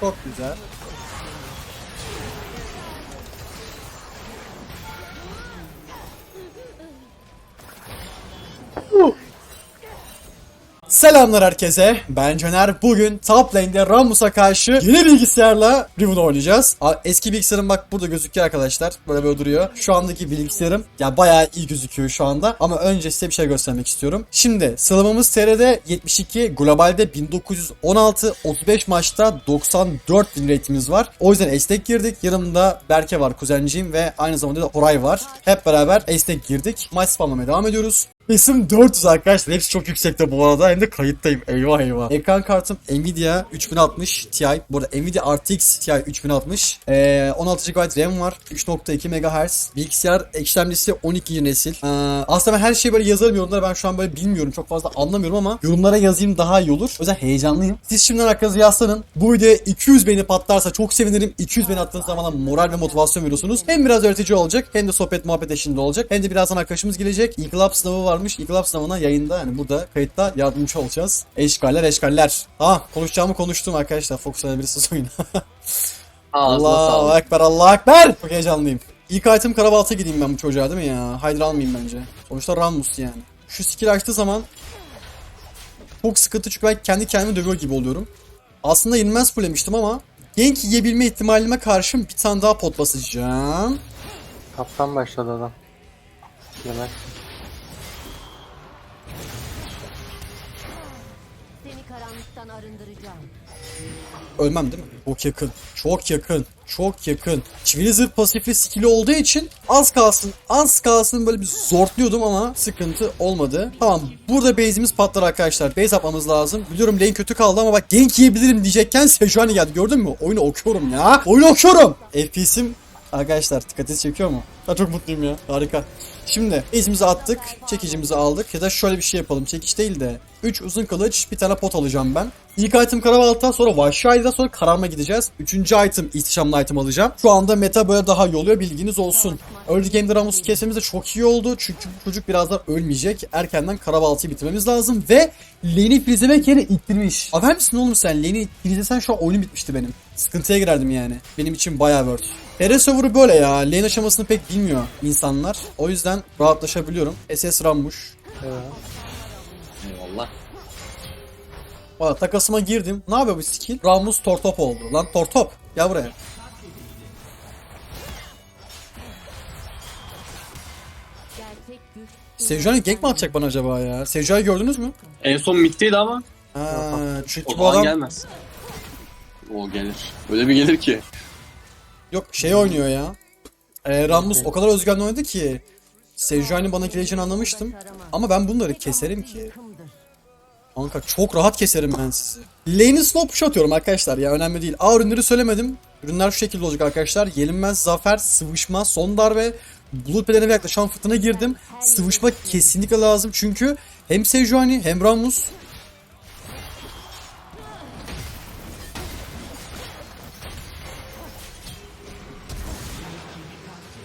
Çok güzel. Selamlar herkese. Ben Caner. Bugün top lane'de Rammus'a karşı yeni bilgisayarla Riven oynayacağız. Eski bilgisayarım bak burada gözüküyor arkadaşlar. Böyle böyle duruyor. Şu andaki bilgisayarım ya bayağı iyi gözüküyor şu anda. Ama önce size bir şey göstermek istiyorum. Şimdi sıralamamız TR'de 72, globalde 1916, 35 maçta 94 bin rate'imiz var. O yüzden estek girdik. Yanımda Berke var kuzenciğim ve aynı zamanda da Horay var. Hep beraber estek girdik. Maç spamlamaya devam ediyoruz. İsim 400 arkadaşlar. Hepsi çok yüksekte bu arada. Hem de kayıttayım. Eyvah eyvah. Ekran kartım Nvidia 3060 Ti. Bu arada Nvidia RTX Ti 3060. Ee, 16 GB RAM var. 3.2 MHz. Bilgisayar işlemcisi 12. nesil. Ee, aslında ben her şeyi böyle yazarım yorumlara. Ben şu an böyle bilmiyorum. Çok fazla anlamıyorum ama yorumlara yazayım daha iyi olur. O yüzden heyecanlıyım. Siz şimdiden arkanızı yaslanın. Bu videoya 200 beğeni patlarsa çok sevinirim. 200 beğeni attığınız zaman moral ve motivasyon veriyorsunuz. Hem biraz öğretici olacak hem de sohbet muhabbet eşliğinde olacak. Hem de birazdan arkadaşımız gelecek. İnkılap sınavı varmış. İnkılap sınavına yayında yani burada kayıtta yardımcı olacağız. Eşgaller eşgaller. Ha konuşacağımı konuştum arkadaşlar. Fox verebilirsiniz oyuna. Sağlık. Ekber Allah Ekber. Çok heyecanlıyım. İlk item karabalta gideyim ben bu çocuğa değil mi ya? Hydra almayayım bence. Sonuçta Rammus yani. Şu skill açtığı zaman çok sıkıntı çünkü ben kendi kendimi dövüyor gibi oluyorum. Aslında yenilmez fullemiştim ama gank yiyebilme ihtimalime karşın bir tane daha pot basacağım. Kaptan başladı adam. Yemek. Karanlıktan arındıracağım. Ölmem değil mi? Çok yakın. Çok yakın. Çok yakın. Çivili zırh pasifli skill'i olduğu için az kalsın az kalsın böyle bir zortluyordum ama sıkıntı olmadı. Tamam burada base'imiz patlar arkadaşlar. Base yapmamız lazım. Biliyorum lane kötü kaldı ama bak gank yiyebilirim diyecekken Sejuani geldi gördün mü? Oyunu okuyorum ya. Oyunu okuyorum. FPS'im Arkadaşlar dikkatinizi çekiyor mu? Ben çok mutluyum ya. Harika. Şimdi izimizi attık. Çekicimizi aldık. Ya da şöyle bir şey yapalım. Çekiç değil de 3 uzun kılıç bir tane pot alacağım ben. İlk item karabalta sonra vahşi aydan sonra kararma gideceğiz. Üçüncü item ihtişamlı item alacağım. Şu anda meta böyle daha iyi oluyor bilginiz olsun. Early game'de Ramus'u kesmemiz de çok iyi oldu. Çünkü bu çocuk birazdan ölmeyecek. Erkenden karabaltayı bitirmemiz lazım. Ve lane'i frizlemek yerine ittirmiş. Haber misin oğlum sen? Lane'i frizlesen şu an oyunum bitmişti benim. Sıkıntıya girerdim yani. Benim için bayağı worth. TR server'ı böyle ya. Lane aşamasını pek bilmiyor insanlar. O yüzden rahatlaşabiliyorum. SS Rammuş. Evet. Valla takasıma girdim. Ne yapıyor bu skill? Rammus Tortop oldu. Lan Tortop. Gel buraya. Sejuani gank mi atacak bana acaba ya? Sejuani gördünüz mü? En son mitteydi ama Ha, çünkü o bu adam gelmez. O gelir. Öyle bir gelir ki. yok şey oynuyor ya. Ee, Rammus o kadar özgürlü oynadı ki Sejuani bana geleceğini anlamıştım. Ama ben bunları keserim ki. Kanka çok rahat keserim ben sizi. Lane'i slow push atıyorum arkadaşlar ya önemli değil. Aa ürünleri söylemedim. Ürünler şu şekilde olacak arkadaşlar. Yenilmez, zafer, sıvışma, son darbe. Bulut bedenine yaklaşan fırtına girdim. Sıvışma kesinlikle lazım çünkü hem Sejuani hem Rammus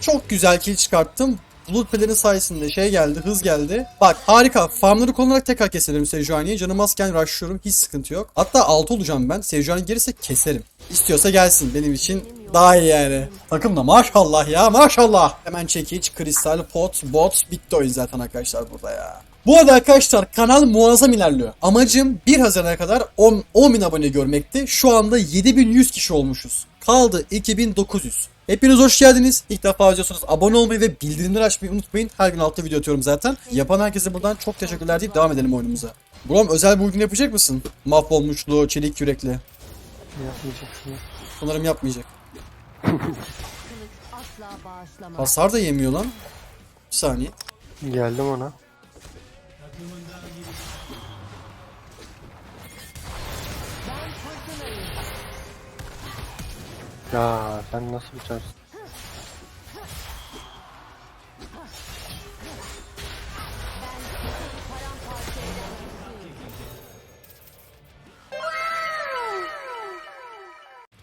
Çok güzel kill çıkarttım. Bulut pelerin sayesinde şey geldi, hız geldi. Bak harika. Farmları kullanarak tekrar keserim Sejuani'yi. Canım azken rushlıyorum. Hiç sıkıntı yok. Hatta 6 olacağım ben. Sejuani gelirse keserim. İstiyorsa gelsin. Benim için daha iyi yani. Takım da maşallah ya maşallah. Hemen çekiç, kristal, pot, bot. Bitti oyun zaten arkadaşlar burada ya. Bu arada arkadaşlar kanal muazzam ilerliyor. Amacım 1 Haziran'a kadar 10, 10 bin abone görmekti. Şu anda 7100 kişi olmuşuz. Kaldı 2900. Hepiniz hoş geldiniz. İlk defa izliyorsanız abone olmayı ve bildirimleri açmayı unutmayın. Her gün altta video atıyorum zaten. Yapan herkese buradan çok teşekkürler deyip devam edelim oyunumuza. Brom özel bir oyun yapacak mısın? Mahvolmuşlu, çelik yürekli. Yapmayacak şunu. Sanırım yapmayacak. Hasar da yemiyor lan. Bir saniye. Geldim ona. Ya sen nasıl bitersin?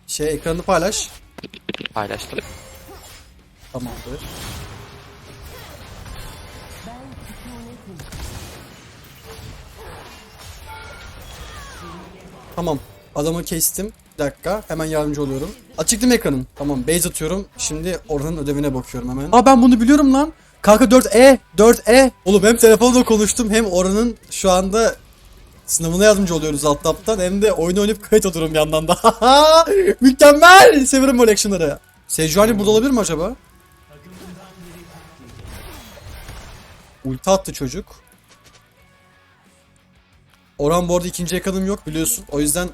Şey ekranı paylaş. Paylaştım. Tamamdır. Tamam. Adamı kestim. Dakika hemen yardımcı oluyorum. Açık değil mi ekranım? Tamam base atıyorum. Şimdi oranın ödevine bakıyorum hemen. Aa ben bunu biliyorum lan. Kanka 4E 4E. Oğlum hem telefonda konuştum hem oranın şu anda sınavına yardımcı oluyoruz alt taptan hem de oyun oynayıp kayıt alıyorum bir yandan da. Mükemmel. Severim böyle actionları. Sejuani burada olabilir mi acaba? Ulti attı çocuk. Orhan bu arada ikinci yakınım yok biliyorsun. O yüzden.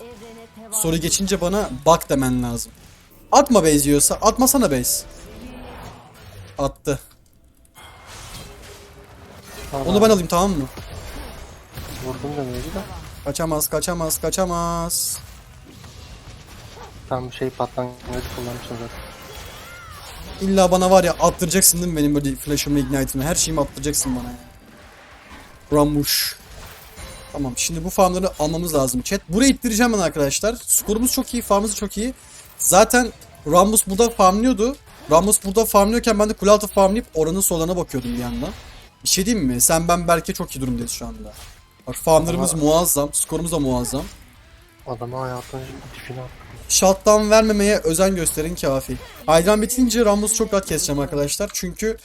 Soru geçince bana bak demen lazım. Atma base diyorsa atmasana base. Attı. Onu ben alayım tamam mı? Vurdum demeydi de. Kaçamaz kaçamaz kaçamaz. Tam şey patlangıcı kullanmışsın zaten. İlla bana var ya attıracaksın değil mi benim böyle flash'ımı ignite'ımı her şeyimi attıracaksın bana ya. Ramuş. Tamam şimdi bu farmları almamız lazım chat. Buraya ittireceğim ben arkadaşlar. Skorumuz çok iyi, farmımız çok iyi. Zaten Ramus burada farmlıyordu. Ramus burada farmlıyorken ben de kule altı farmlayıp oranın solana bakıyordum bir yandan. Bir şey diyeyim mi? Sen ben belki çok iyi durumdayız şu anda. Bak farmlarımız muazzam, skorumuz da muazzam. Adamı hayatın attı. Shutdown vermemeye özen gösterin kafi. Hydran bitince Rammus'u çok rahat keseceğim arkadaşlar. Çünkü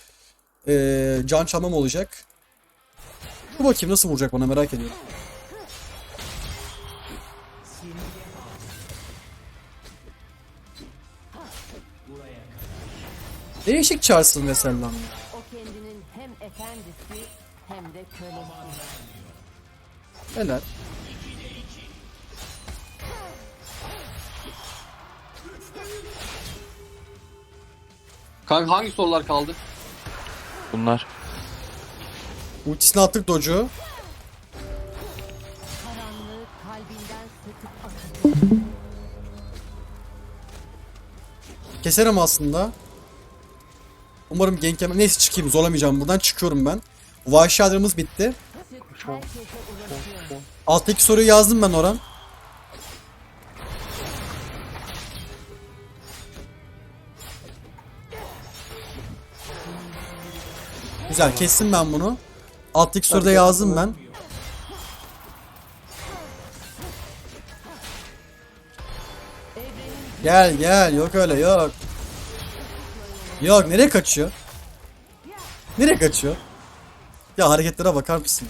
eee can çalmam olacak. Bu bakayım nasıl vuracak bana merak ediyorum. Değişik çarsın mesela. lan. O kendinin hem efendisi hem de kölesi. Helal. Kanka hangi sorular kaldı? Bunlar. Ultisini attık docu. Keserim aslında. Umarım gank yemem. Neyse çıkayım zorlamayacağım buradan çıkıyorum ben. Vahşi adamımız bitti. Alttaki soruyu yazdım ben Orhan. Güzel kestim ben bunu. Alttaki soruda yazdım ben. Gel gel yok öyle yok. Yok nereye kaçıyor? Nereye kaçıyor? Ya hareketlere bakar mısın?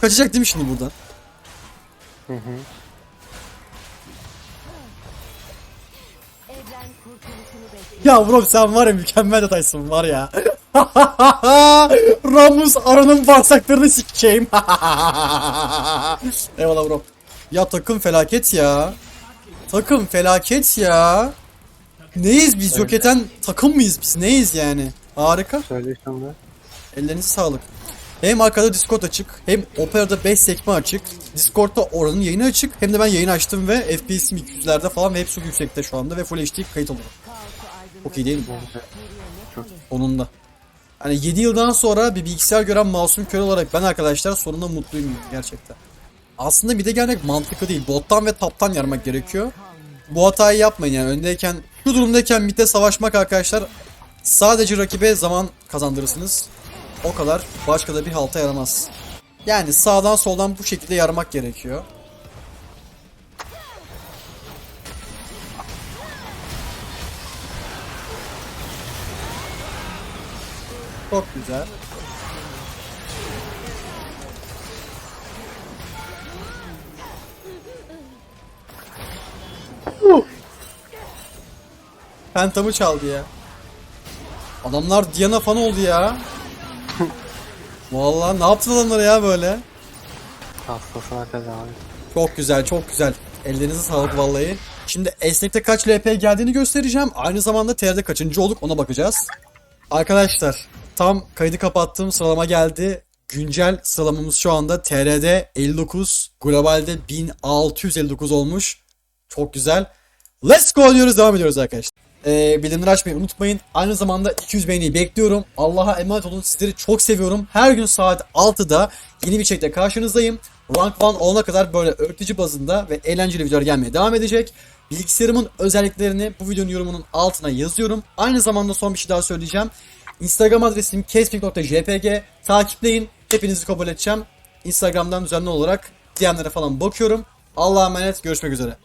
Kaçacak değil mi şimdi buradan? Evren kurtuluşunu Ya bro sen var ya mükemmel detaysın var ya. Ramus aranın bağırsaklarını sikeceğim. Eyvallah bro. Ya takım felaket ya. Takım felaket ya. Neyiz biz yok eden takım mıyız biz neyiz yani? Harika. Söyle. Ellerinize sağlık. Hem arkada Discord açık, hem Opera'da 5 sekme açık. Discord'da oranın yayını açık, hem de ben yayın açtım ve FPS'im 200'lerde falan ve hep çok yüksekte şu anda ve Full HD kayıt oluyor. Çok iyi değil mi? Onun da. Hani 7 yıldan sonra bir bilgisayar gören masum köle olarak ben arkadaşlar sonunda mutluyum gerçekten. Aslında bir de gelmek mantıklı değil. Bottan ve taptan yarmak gerekiyor. Bu hatayı yapmayın yani öndeyken, şu durumdayken midde savaşmak arkadaşlar sadece rakibe zaman kazandırırsınız. O kadar. Başka da bir halta yaramaz. Yani sağdan soldan bu şekilde yarmak gerekiyor. Çok güzel. Pentamı çaldı ya. Adamlar Diana fan oldu ya. Vallahi ne yaptın adamlara ya böyle? Hastasına tedavi. Çok güzel, çok güzel. Ellerinize sağlık vallahi. Şimdi esnekte kaç LP geldiğini göstereceğim. Aynı zamanda TR'de kaçıncı olduk ona bakacağız. Arkadaşlar tam kaydı kapattığım sıralama geldi. Güncel sıralamamız şu anda TR'de 59, globalde 1659 olmuş. Çok güzel. Let's go diyoruz devam ediyoruz arkadaşlar. Ee, bildirimleri açmayı unutmayın. Aynı zamanda 200 beğeniyi bekliyorum. Allah'a emanet olun. Sizleri çok seviyorum. Her gün saat 6'da yeni bir şekilde karşınızdayım. Rank 1 olana kadar böyle öğretici bazında ve eğlenceli videolar gelmeye devam edecek. Bilgisayarımın özelliklerini bu videonun yorumunun altına yazıyorum. Aynı zamanda son bir şey daha söyleyeceğim. Instagram adresim kesmik.jpg takipleyin. Hepinizi kabul edeceğim. Instagram'dan düzenli olarak diyenlere falan bakıyorum. Allah'a emanet görüşmek üzere.